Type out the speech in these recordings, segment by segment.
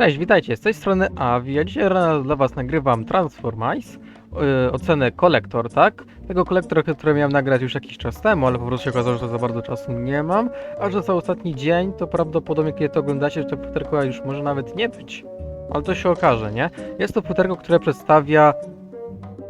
Cześć, witajcie, z tej strony Avi, a dzisiaj rano dla was nagrywam Transformice, yy, ocenę kolektor, tak? Tego kolektora, który miałem nagrać już jakiś czas temu, ale po prostu się okazało, że za bardzo czasu nie mam, a że za ostatni dzień, to prawdopodobnie kiedy to oglądacie, to futerko już może nawet nie być. Ale to się okaże, nie? Jest to futerko, które przedstawia...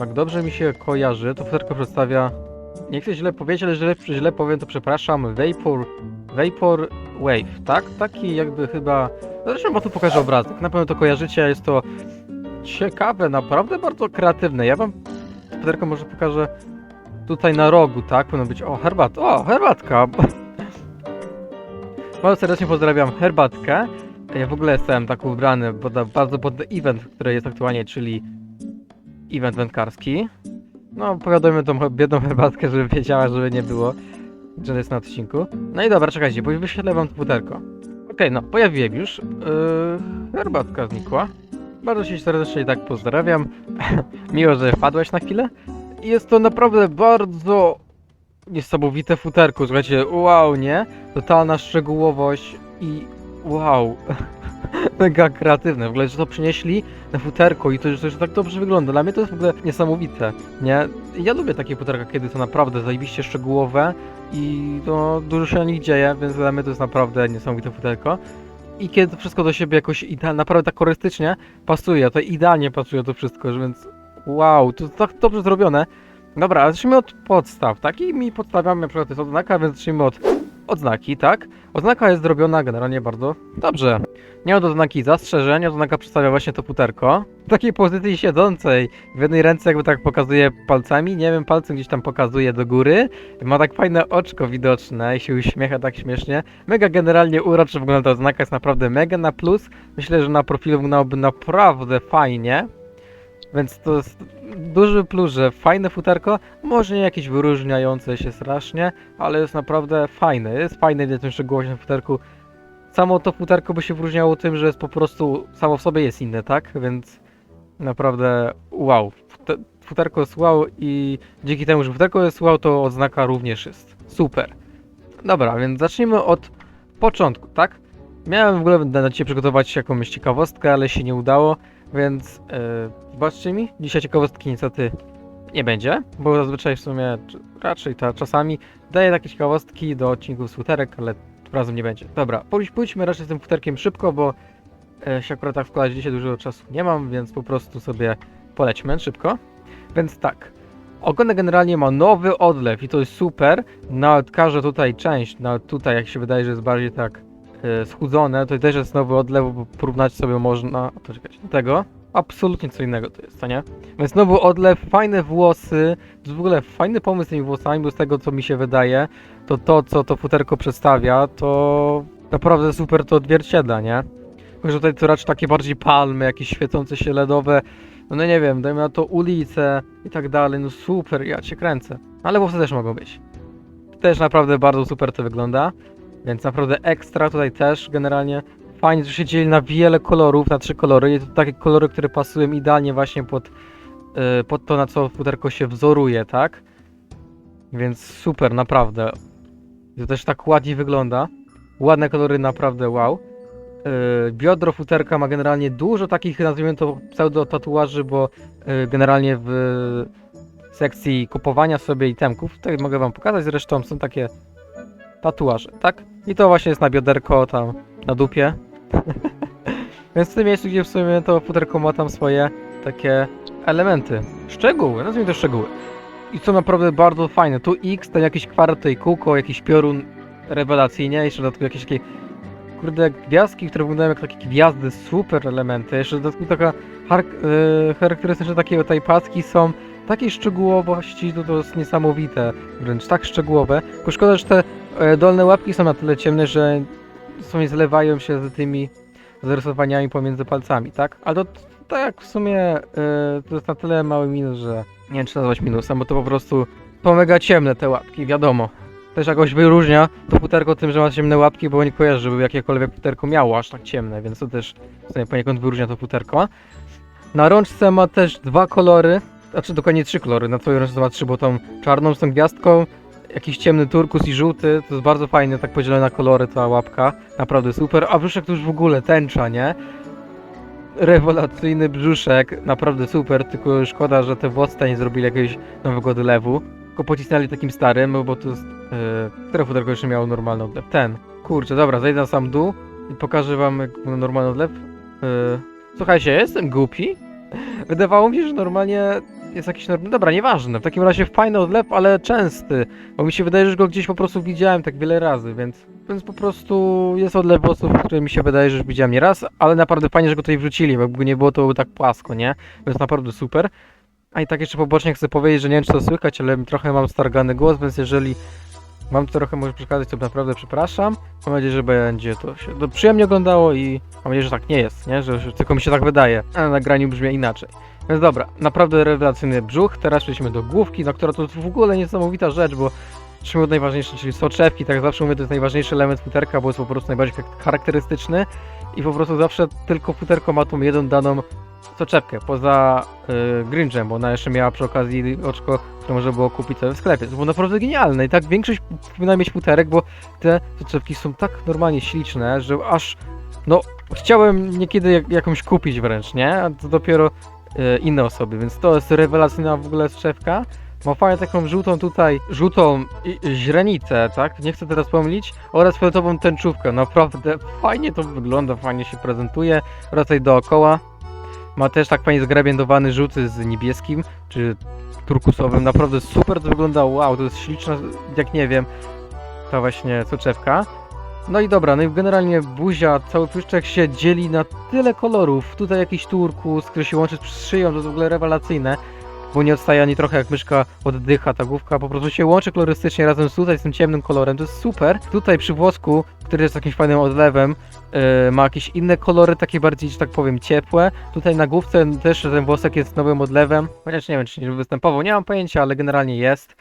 Jak dobrze mi się kojarzy, to futerko przedstawia... Nie chcę źle powiedzieć, ale źle, źle powiem, to przepraszam, Vapor... Vapor Wave, tak? Taki jakby chyba... Zresztą bo tu pokażę obrazek. Na pewno to kojarzycie, jest to ciekawe, naprawdę bardzo kreatywne. Ja wam Piotrko może pokażę tutaj na rogu, tak? Powinno być, o herbat, o herbatka. Bardzo serdecznie pozdrawiam herbatkę. Ja w ogóle jestem tak ubrany pod, bardzo pod event, który jest aktualnie, czyli event wędkarski. No, powiadommy tą biedną herbatkę, żeby wiedziała, żeby nie było, że jest na odcinku. No i dobra, czekajcie, bo wyświetlę wam to puterko. Okej, no, pojawiłem już. Yy, herbatka znikła. Bardzo się serdecznie i tak pozdrawiam. Miło, że wpadłeś na chwilę. Jest to naprawdę bardzo niesamowite futerko, słuchajcie, wow, nie? Totalna szczegółowość i wow. Mega kreatywne, w ogóle, że to przynieśli na futerko i to, że to tak dobrze wygląda. Dla mnie to jest w ogóle niesamowite, nie? Ja lubię takie futerka, kiedy są naprawdę zajebiście szczegółowe i no, dużo się na nich dzieje, więc dla mnie to jest naprawdę niesamowite futerko. I kiedy to wszystko do siebie jakoś idealnie, naprawdę tak korystycznie pasuje, to idealnie pasuje to wszystko, więc wow, to tak dobrze zrobione. Dobra, zacznijmy od podstaw, tak? I mi podstawiamy na przykład to jest odznaka, więc zacznijmy od odznaki, tak? Odznaka jest zrobiona generalnie bardzo dobrze. Nie od odznaki zastrzeżeń, odznaka przedstawia właśnie to puterko. W takiej pozycji siedzącej, w jednej ręce jakby tak pokazuje palcami, nie wiem, palcem gdzieś tam pokazuje do góry. Ma tak fajne oczko widoczne i się uśmiecha tak śmiesznie. Mega generalnie uroczy wygląda ta odznaka, jest naprawdę mega na plus. Myślę, że na profilu wyglądałoby naprawdę fajnie. Więc to jest duży plus, że fajne futerko, może nie jakieś wyróżniające się strasznie, ale jest naprawdę fajne. Jest fajne widać ten szczegółowość futerku. Samo to futerko by się wyróżniało tym, że jest po prostu samo w sobie jest inne, tak? Więc naprawdę wow. Fute- Futerko jest wow i dzięki temu, że futerko jest wow, to odznaka również jest super. Dobra, więc zacznijmy od początku, tak? Miałem w ogóle na dzisiaj przygotować jakąś ciekawostkę, ale się nie udało, więc yy, mi, dzisiaj ciekawostki niestety nie będzie, bo zazwyczaj w sumie, raczej ta czasami daję takie ciekawostki do odcinków z futerek, ale tym razem nie będzie. Dobra, pójdź- pójdźmy raczej z tym futerkiem szybko, bo e, się akurat tak wkładać dzisiaj dużo czasu nie mam, więc po prostu sobie polećmy szybko. Więc tak, ogonek generalnie ma nowy odlew i to jest super. Nawet każda tutaj część, nawet tutaj jak się wydaje, że jest bardziej tak schudzone, to też jest nowy odlew, bo porównać sobie można, to czekać, tego. Absolutnie co innego to jest, co nie? Więc nowy odlew, fajne włosy, w ogóle fajny pomysł z tymi włosami, bo z tego co mi się wydaje, to to co to futerko przedstawia, to naprawdę super to odzwierciedla, nie? Tylko, że tutaj to raczej takie bardziej palmy, jakieś świecące się LEDowe, no, no nie wiem, dajmy na to ulice i tak dalej, no super, ja cię kręcę. Ale włosy też mogą być. Też naprawdę bardzo super to wygląda, więc naprawdę ekstra tutaj też generalnie. Fajnie, że się dzieli na wiele kolorów, na trzy kolory i to takie kolory, które pasują idealnie właśnie pod, yy, pod to, na co futerko się wzoruje, tak? Więc super, naprawdę. I to też tak ładnie wygląda. Ładne kolory, naprawdę wow. Yy, biodro futerka ma generalnie dużo takich, nazwijmy to pseudo tatuaży, bo yy, generalnie w sekcji kupowania sobie itemków, tutaj mogę wam pokazać, zresztą są takie tatuaże, tak? I to właśnie jest na bioderko, tam na dupie. Więc w tym miejscu, gdzie w sumie to futerko ma tam swoje takie elementy, szczegóły, nazwijmy to szczegóły. I co naprawdę bardzo fajne, tu X, tam jakieś kwarty i kółko, jakiś piorun rewelacyjnie, jeszcze dodatkowo jakieś takie kurde gwiazdki, które wyglądają jak takie gwiazdy, super elementy. Jeszcze dodatkowo taka e, charakterystyczne takie tutaj paski są takiej szczegółowości, to, to jest niesamowite, wręcz tak szczegółowe. Tylko szkoda, że te e, dolne łapki są na tyle ciemne, że w zlewają się z tymi zarysowaniami pomiędzy palcami, tak? Ale to tak w sumie e, to jest na tyle mały minus, że nie wiem czy nazwać minusem, bo to po prostu to mega ciemne te łapki, wiadomo. Też jakoś wyróżnia to futerko tym, że ma ciemne łapki, bo nie kojarzę, żeby jakiekolwiek futerko miało aż tak ciemne, więc to też w sumie poniekąd wyróżnia to futerko. Na rączce ma też dwa kolory, znaczy dokładnie trzy kolory, na twojej rączce ma trzy, bo tą czarną z tą gwiazdką, jakiś ciemny turkus i żółty, to jest bardzo fajnie, tak podzielone na kolory ta łapka, naprawdę super, a brzuszek to już w ogóle tęcza, nie? rewelacyjny brzuszek, naprawdę super, tylko szkoda, że te włosy nie zrobili jakiegoś nowego odlewu, tylko pocisnęli takim starym, bo to jest, yy, które futerko jeszcze miało normalny odlew? Ten. Kurczę, dobra, zejdę na sam dół i pokażę wam jak ma normalny odlew. Yy, słuchajcie, jestem głupi. Wydawało mi się, że normalnie jest jakiś normalny, dobra, nieważne, w takim razie fajny odlew, ale częsty, bo mi się wydaje, że go gdzieś po prostu widziałem tak wiele razy, więc, więc po prostu jest odlew włosów, który mi się wydaje, że już widziałem nie raz, ale naprawdę fajnie, że go tutaj wrzucili, bo jakby nie było, to byłoby tak płasko, nie? Więc naprawdę super. A i tak jeszcze pobocznie chcę powiedzieć, że nie wiem czy to słychać, ale trochę mam stargany głos, więc jeżeli mam trochę może przeszkadzać, to naprawdę przepraszam. Mam nadzieję, że będzie to się to przyjemnie oglądało i mam nadzieję, że tak nie jest, nie? Że, że tylko mi się tak wydaje, a na nagraniu brzmi inaczej. Więc dobra, naprawdę rewelacyjny brzuch. Teraz przejdźmy do główki, na która to w ogóle niesamowita rzecz, bo zacznijmy od najważniejszej, czyli soczewki. Tak zawsze mówię, to jest najważniejszy element futerka, bo jest po prostu najbardziej charakterystyczny i po prostu zawsze tylko futerko ma tą jedną daną soczewkę, poza y, Grinjem, bo ona jeszcze miała przy okazji oczko, które można było kupić sobie w sklepie. To było naprawdę genialne i tak większość powinna mieć futerek, bo te soczewki są tak normalnie śliczne, że aż no chciałem niekiedy jak, jakąś kupić wręcz, nie? A to dopiero inne osoby, więc to jest rewelacyjna w ogóle strzewka. Ma fajnie taką żółtą tutaj, żółtą źrenicę, tak? Nie chcę teraz pomylić. Oraz fioletową tęczówkę. Naprawdę fajnie to wygląda, fajnie się prezentuje. Tutaj dookoła. Ma też tak fajnie zgrabiędowany żółty z niebieskim, czy turkusowym. Naprawdę super to wygląda. Wow, to jest śliczna, jak nie wiem, ta właśnie soczewka. No i dobra, no i generalnie buzia, cały pyszczek się dzieli na tyle kolorów. Tutaj jakiś turkus, który się łączy z szyją, to jest w ogóle rewelacyjne. Bo nie odstaje ani trochę jak myszka oddycha, ta główka po prostu się łączy kolorystycznie razem z tutaj, z tym ciemnym kolorem, to jest super. Tutaj przy włosku, który jest jakimś fajnym odlewem, yy, ma jakieś inne kolory, takie bardziej, że tak powiem, ciepłe. Tutaj na główce też ten włosek jest nowym odlewem, chociaż nie wiem, czy nie występował, nie mam pojęcia, ale generalnie jest.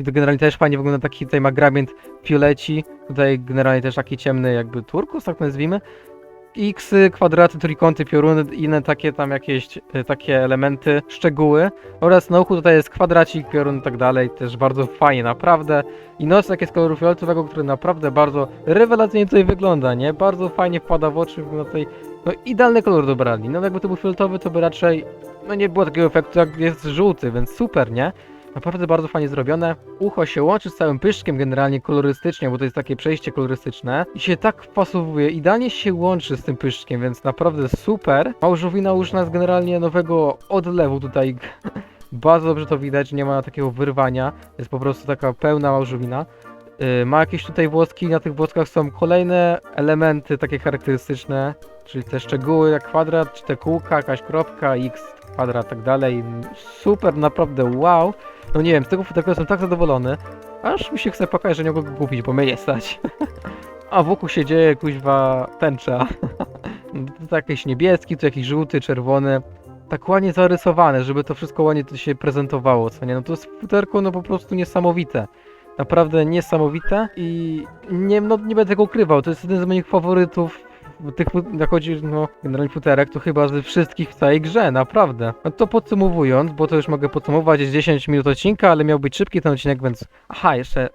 I to generalnie też fajnie wygląda, taki tutaj ma grabięt fioleci, tutaj generalnie też taki ciemny jakby turkus, tak nazwijmy. X, kwadraty, trójkąty, pioruny, inne takie tam jakieś e, takie elementy, szczegóły. Oraz na uchu tutaj jest kwadracik, piorun i tak dalej, też bardzo fajnie, naprawdę. I nos takie z koloru fioletowego, który naprawdę bardzo rewelacyjnie tutaj wygląda, nie? Bardzo fajnie wpada w oczy, wygląda tutaj, no idealny kolor dobrali. No jakby to był fioletowy, to by raczej, no nie było takiego efektu jak jest żółty, więc super, nie? Naprawdę bardzo fajnie zrobione. Ucho się łączy z całym pyszczkiem generalnie kolorystycznie, bo to jest takie przejście kolorystyczne. I się tak wpasowuje, idealnie się łączy z tym pyszczkiem, więc naprawdę super. Małżowina już nas generalnie nowego odlewu tutaj. Bardzo dobrze to widać, nie ma takiego wyrwania. Jest po prostu taka pełna małżowina. Yy, ma jakieś tutaj włoski, na tych włoskach są kolejne elementy takie charakterystyczne, czyli te szczegóły jak kwadrat, czy te kółka, jakaś kropka, x, kwadrat, tak dalej. Super, naprawdę wow. No nie wiem, z tego futerka jestem tak zadowolony, aż mi się chce pokazać, że nie mogę go kupić, bo mnie nie stać. A wokół się dzieje kuźwa tęcza. to jakiś niebieski, tu jakiś żółty, czerwony. Tak ładnie zarysowane, żeby to wszystko ładnie tu się prezentowało, co nie? No to jest futerko no po prostu niesamowite. Naprawdę niesamowite i nie, no, nie będę tego ukrywał, to jest jeden z moich faworytów tych, fu- jak chodzi, no, generalnie futerek, to chyba ze wszystkich w całej grze, naprawdę. No to podsumowując, bo to już mogę podsumować, jest 10 minut odcinka, ale miał być szybki ten odcinek, więc... Aha, jeszcze...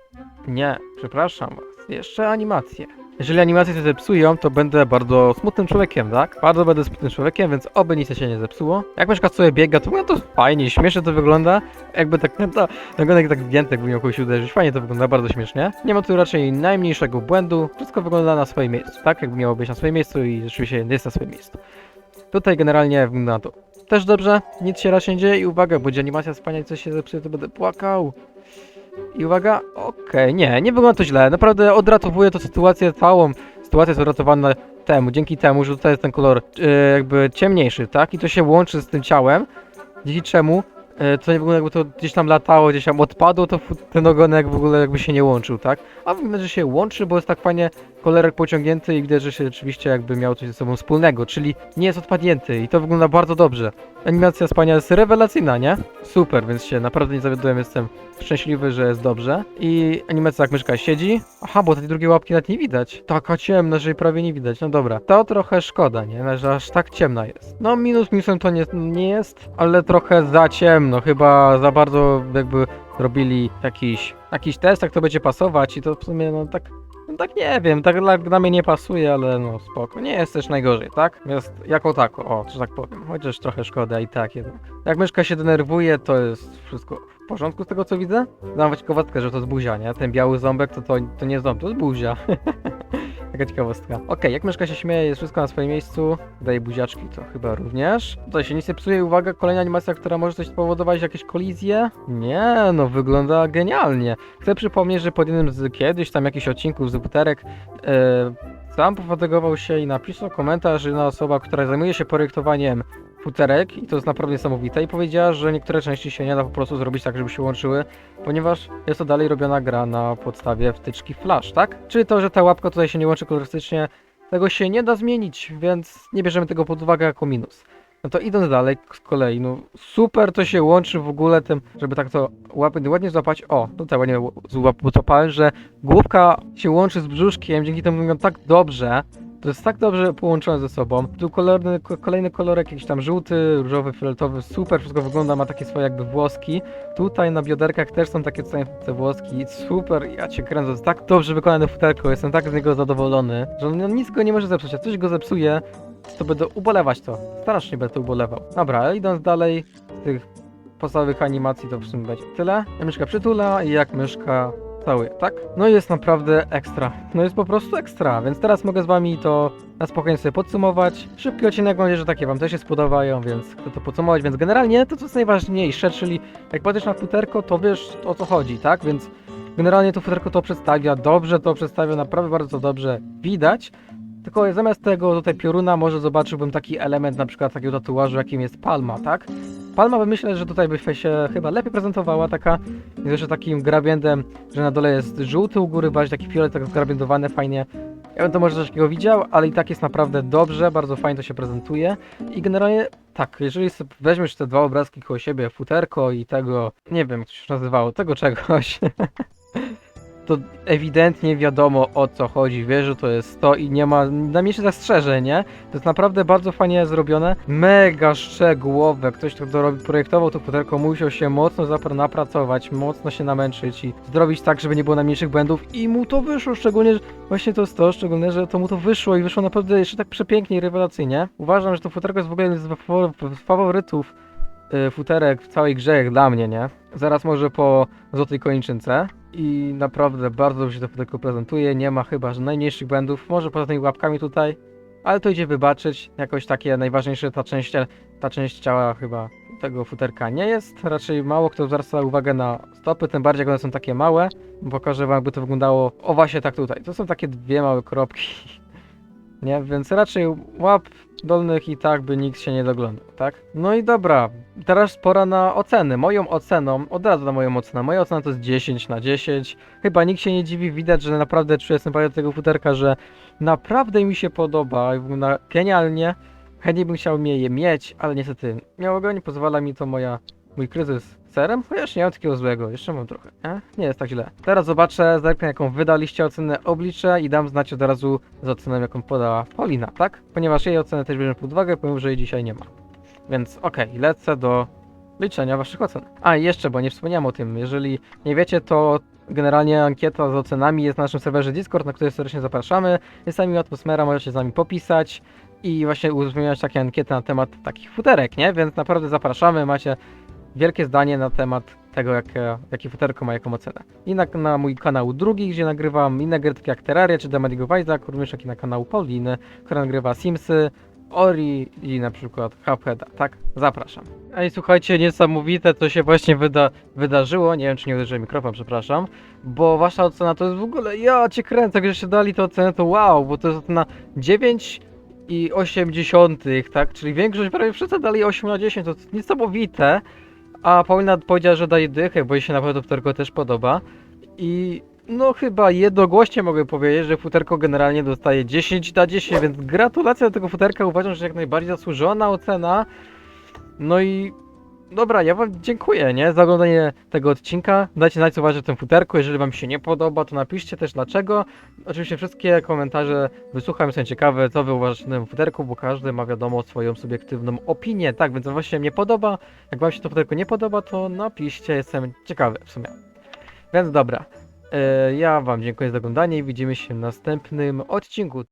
Nie, przepraszam was, jeszcze animacje. Jeżeli animacje się zepsują, to będę bardzo smutnym człowiekiem, tak? Bardzo będę smutnym człowiekiem, więc oby nic się nie zepsuło. Jak myszka sobie biega, to no to fajnie, śmiesznie to wygląda. Jakby tak, no jak tak zdjęty, jakby miał kogoś uderzyć. Fajnie to wygląda, bardzo śmiesznie. Nie ma tu raczej najmniejszego błędu. Wszystko wygląda na swoim miejscu, tak? Jakby miało być na swoim miejscu i rzeczywiście jest na swoim miejscu. Tutaj generalnie wygląda na to też dobrze, nic się raczej nie dzieje i uwaga, będzie animacja wspaniała, coś się zepsuje, to będę płakał. I uwaga, okej, nie, nie wygląda to źle, naprawdę odratowuje to sytuację całą, sytuacja jest uratowana temu, dzięki temu, że tutaj jest ten kolor e, jakby ciemniejszy, tak? I to się łączy z tym ciałem, dzięki czemu e, to nie wygląda jakby to gdzieś tam latało, gdzieś tam odpadło, to ten ogonek w ogóle jakby się nie łączył, tak? A wygląda, że się łączy, bo jest tak fajnie kolorek pociągnięty i widać, że się rzeczywiście jakby miał coś ze sobą wspólnego, czyli nie jest odpadnięty i to wygląda bardzo dobrze. Animacja spania jest rewelacyjna, nie? Super, więc się naprawdę nie zawiodłem, jestem szczęśliwy, że jest dobrze. I animacja jak myszka siedzi. Aha, bo tej drugiej łapki nawet nie widać. Taka ciemna, że jej prawie nie widać. No dobra, to trochę szkoda, nie? Że aż tak ciemna jest. No minus minusem to nie, nie jest, ale trochę za ciemno. Chyba za bardzo jakby robili jakiś, jakiś test, jak to będzie pasować i to w sumie no tak No tak nie wiem, tak dla, dla mnie nie pasuje, ale no spoko. Nie jest też najgorzej, tak? Jest jako tako, o, że tak powiem. Chociaż trochę szkoda i tak jednak. Jak myszka się denerwuje, to jest wszystko w porządku z tego co widzę? Dam ciekawostkę, że to jest buzia, nie? Ten biały ząbek to, to, to nie ząb, to jest buzia. Taka ciekawostka. Okej, jak myszka się śmieje, jest wszystko na swoim miejscu. Daje buziaczki, to chyba również. Tutaj się nie psuje. Uwaga, kolejna animacja, która może coś spowodować, jakieś kolizje? Nie, no wygląda genialnie. Chcę przypomnieć, że pod jednym z kiedyś tam jakichś odcinków z buterek e, sam pofatygował się i napisał komentarz, że jedna osoba, która zajmuje się projektowaniem futerek i to jest naprawdę niesamowite i powiedziała, że niektóre części się nie da po prostu zrobić tak, żeby się łączyły, ponieważ jest to dalej robiona gra na podstawie wtyczki Flash, tak? Czyli to, że ta łapka tutaj się nie łączy kolorystycznie, tego się nie da zmienić, więc nie bierzemy tego pod uwagę jako minus. No to idąc dalej z kolei, no super to się łączy w ogóle tym, żeby tak to łapy ładnie złapać. O, tutaj ładnie złap- złapałem, że główka się łączy z brzuszkiem, dzięki temu wygląda tak dobrze. To jest tak dobrze połączone ze sobą. Tu kolorny, ko- kolejny kolorek, jakiś tam żółty, różowy, fioletowy, super, wszystko wygląda, ma takie swoje jakby włoski. Tutaj na bioderkach też są takie tutaj te włoski, super, ja cię kręcę, jest tak dobrze wykonane futerko, jestem tak z niego zadowolony, że on nic go nie może zepsuć, a coś go zepsuje, to będę ubolewać to, strasznie będę to ubolewał. Dobra, idąc dalej z tych podstawowych animacji to w sumie będzie tyle. Jak myszka przytula i jak myszka całuje, tak? No jest naprawdę ekstra. No jest po prostu ekstra, więc teraz mogę z wami to na spokojnie sobie podsumować. Szybki odcinek, mam nadzieję, że takie wam też się spodobają, więc chcę to podsumować, więc generalnie to co jest najważniejsze, czyli jak patrzysz na futerko, to wiesz o co chodzi, tak? Więc generalnie to futerko to przedstawia dobrze, to przedstawia naprawdę bardzo dobrze widać. Tylko zamiast tego tutaj pioruna może zobaczyłbym taki element na przykład takiego tatuażu, jakim jest palma, tak? Palma by myślę, że tutaj by się chyba lepiej prezentowała, taka jeszcze takim grabiendem, że na dole jest żółty u góry, bardziej taki fiolet, tak zgrabiendowane fajnie. Ja bym to może coś takiego widział, ale i tak jest naprawdę dobrze, bardzo fajnie to się prezentuje. I generalnie tak, jeżeli weźmiesz te dwa obrazki koło siebie, futerko i tego, nie wiem jak to się nazywało, tego czegoś, to ewidentnie wiadomo o co chodzi, wiesz, że to jest to i nie ma najmniejszych zastrzeżeń, nie? To jest naprawdę bardzo fajnie zrobione, mega szczegółowe, ktoś kto projektował to futerko musiał się mocno napracować, mocno się namęczyć i zrobić tak, żeby nie było najmniejszych błędów i mu to wyszło, szczególnie, że właśnie to jest to, szczególnie, że to mu to wyszło i wyszło naprawdę jeszcze tak przepięknie i rewelacyjnie. Uważam, że to futerko jest w ogóle z fawo- faworytów y, futerek w całej grze dla mnie, nie? Zaraz może po Złotej Kończynce i naprawdę bardzo dobrze się to futerko prezentuje, nie ma chyba że najmniejszych błędów, może poza tymi łapkami tutaj, ale to idzie wybaczyć, jakoś takie najważniejsze ta część, ta część ciała chyba tego futerka nie jest, raczej mało kto zwraca uwagę na stopy, tym bardziej jak one są takie małe, pokażę wam jakby to wyglądało, o właśnie tak tutaj, to są takie dwie małe kropki, nie, więc raczej łap dolnych i tak by nikt się nie doglądał, tak? No i dobra, teraz pora na oceny. Moją oceną, od razu na moją ocenę, moja ocena to jest 10 na 10. Chyba nikt się nie dziwi, widać, że naprawdę czuję sympatię tego futerka, że naprawdę mi się podoba, wygląda genialnie. Chętnie bym chciał je mieć, ale niestety miałego nie pozwala mi to moja, mój kryzys serem, chociaż nie mam takiego złego, jeszcze mam trochę, nie? Nie jest tak źle. Teraz zobaczę, zerknę jaką wydaliście ocenę, obliczę i dam znać od razu z oceną jaką podała Paulina, tak? Ponieważ jej ocenę też bierzemy pod uwagę, pomimo, że jej dzisiaj nie ma. Więc okej, lecę do liczenia waszych ocen. A i jeszcze, bo nie wspomniałem o tym, jeżeli nie wiecie, to generalnie ankieta z ocenami jest na naszym serwerze Discord, na który serdecznie zapraszamy. Jest sami atmosfera, możecie z nami popisać i właśnie uzupełniać takie ankiety na temat takich futerek, nie? Więc naprawdę zapraszamy, macie wielkie zdanie na temat tego, jakie, jakie futerko ma jaką ocenę. I na, na mój kanał drugi, gdzie nagrywam inne gry takie jak Terraria czy The Medigo Wajza, również jak i na kanał Pauliny, która nagrywa Simsy, Ori i na przykład Cupheada, tak? Zapraszam. Ej, słuchajcie, niesamowite, co się właśnie wyda wydarzyło, nie wiem czy nie uderzyłem mikrofon, przepraszam, bo wasza ocena to jest w ogóle, ja cię kręcę, jak żeście dali tę ocenę, to wow, bo to jest ocena 9 i 80, tak? Czyli większość, prawie wszyscy dali 8 na 10, to jest niesamowite. A Paulina powiedziała, że daje dychę, bo jej się naprawdę futerko też podoba. I no chyba jednogłośnie mogę powiedzieć, że futerko generalnie dostaje 10 na 10, więc gratulacje do tego futerka. Uważam, że jak najbardziej zasłużona ocena. No i dobra, ja wam dziękuję, nie? Za oglądanie tego odcinka. Dajcie znać, co uważacie o tym futerku. Jeżeli wam się nie podoba, to napiszcie też dlaczego. Oczywiście wszystkie komentarze wysłucham, jestem ciekawy, co wy uważacie o tym futerku, bo każdy ma wiadomo swoją subiektywną opinię. Tak, więc wam się nie podoba. Jak wam się to futerko nie podoba, to napiszcie, jestem ciekawy w sumie. Więc dobra. E, ja wam dziękuję za oglądanie i widzimy się w następnym odcinku.